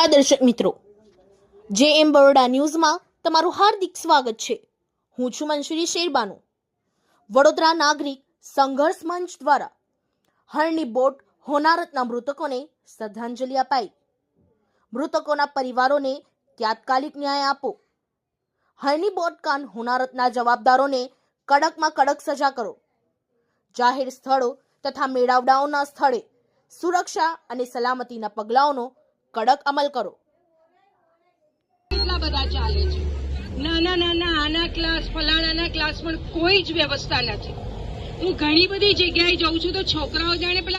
નમસ્કાર દર્શક મિત્રો. જે એમ બરોડા ન્યૂઝમાં તમારું હાર્દિક સ્વાગત છે. હું છું મંશુરી શેરબાનુ. વડોદરા નાગરિક સંઘર્ષ મંચ દ્વારા હરણી બોટ હોનારતના મૃતકોને શ્રદ્ધાંજલિ અપાઈ. મૃતકોના પરિવારોને તાત્કાલિક ન્યાય આપો. હરણી કાન હોનારતના જવાબદારોને કડકમાં કડક સજા કરો. જાહેર સ્થળો તથા મેળાવડાઓના સ્થળે સુરક્ષા અને સલામતીના પગલાઓનો કડક અમલ કરો. કેટલા બધા ચાલે છે? નાના નાના, આના ક્લાસ ફલાણાના ક્લાસ પણ કોઈ જ વ્યવસ્થા નથી. હું ઘણી બધી જગ્યાએ જઉં છું તો છોકરાઓ જાણે પેલા